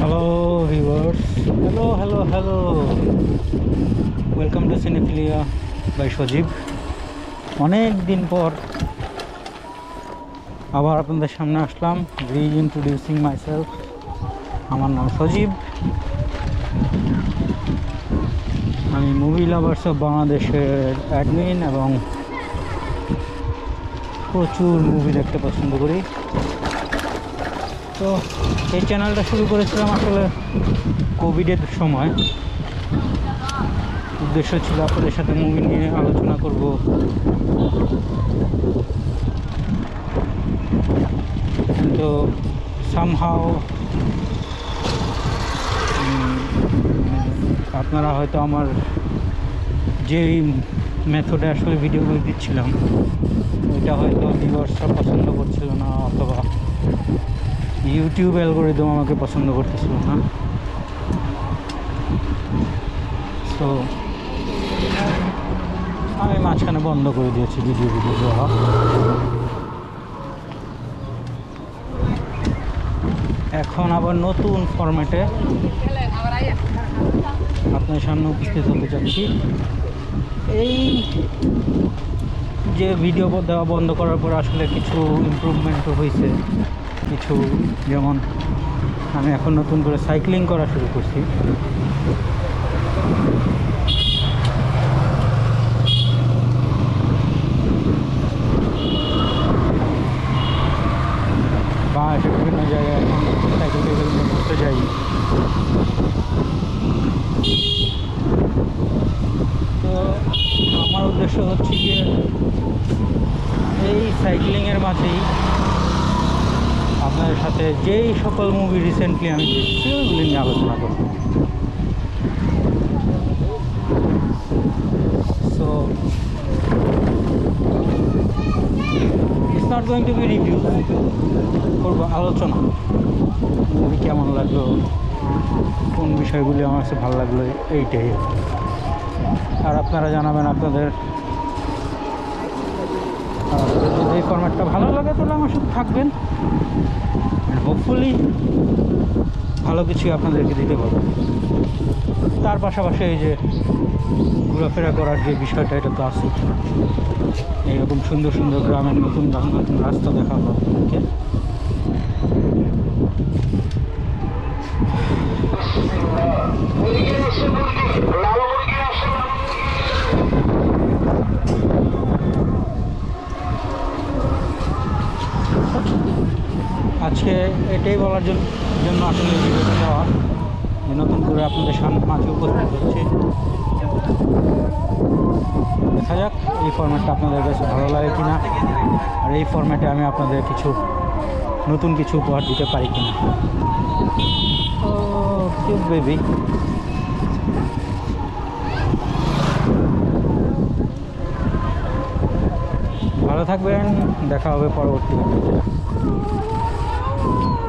Hello viewers hello hello hello welcome to cinephilia by Sajib অনেক দিন পর আবার আপনাদের সামনে আসলাম রি ইন্ট্রোডিউসিং মাইসেলফ আমার নাম সজীব। আমি মুভি লাভার্স অফ বাংলাদেশের অ্যাডমিন এবং প্রচুর মুভি দেখতে পছন্দ করি। তো এই চ্যানেলটা শুরু করেছিলাম আসলে কোভিডের সময়। উদ্দেশ্য ছিল আপনাদের সাথে মুভি নিয়ে আলোচনা করব। কিন্তু সামহাও আপনারা হয়তো আমার যেই মেথডে আসলে ভিডিওগুলো দিচ্ছিলাম, ওইটা হয়তো ভিউয়ার্সরা পছন্দ করছিল না অথবা ইউটিউব অ্যালগোরিদম আমাকে পছন্দ করতেছিল না তো আমি মাঝখানে বন্ধ করে দিয়েছি ভিডিও ভিডিও দেওয়া এখন আবার নতুন ফরম্যাটে আপনার সামনে উপস্থিত হতে চাচ্ছি। এই যে ভিডিও দেওয়া বন্ধ করার পর আসলে কিছু ইমপ্রুভমেন্টও হয়েছে কিছু, যেমন আমি এখন নতুন করে সাইক্লিং করা শুরু করছি। বাংলাদেশের বিভিন্ন জায়গায় এখন সাইকেল ঘুরতে তো আমার উদ্দেশ্য হচ্ছে গিয়ে এই সাইক্লিংয়ের মাঝেই আপনাদের সাথে যেই সকল মুভি রিসেন্টলি আমি দেখছি, ওইগুলি নিয়ে আলোচনা করব। So it's not going to be review করব আলোচনা। মুভি কেমন লাগল, কোন বিষয়গুলি আমার কাছে ভালো লাগল, এইটাই। আর আপনারা জানাবেন আপনাদের আর যদি এই ফরম্যাটটা ভালো লাগে তাহলে আমার সাথে থাকবেন। হোপফুলি ভালো কিছু আপনাদেরকে দিতে পারব। তার পাশাপাশি এই যে ঘোরাফেরা করার যে বিষয়টা, এটা তো আছে এইরকম সুন্দর সুন্দর গ্রামের নতুন নতুন রাস্তা দেখা হবে আজকে এটাই বলার জন্য আসলে যে নতুন করে আপনাদের সামনে মাঝে উপস্থিত হচ্ছে। দেখা যাক, এই ফর্ম্যাটটা আপনাদের কাছে ভালো লাগে কি না আর এই ফর্ম্যাটে আমি আপনাদের কিছু নতুন কিছু উপহার দিতে পারি কিনা। কিউট বেবি ভালো থাকবেন, দেখা হবে পরবর্তী ভিডিওতে Oh, my God.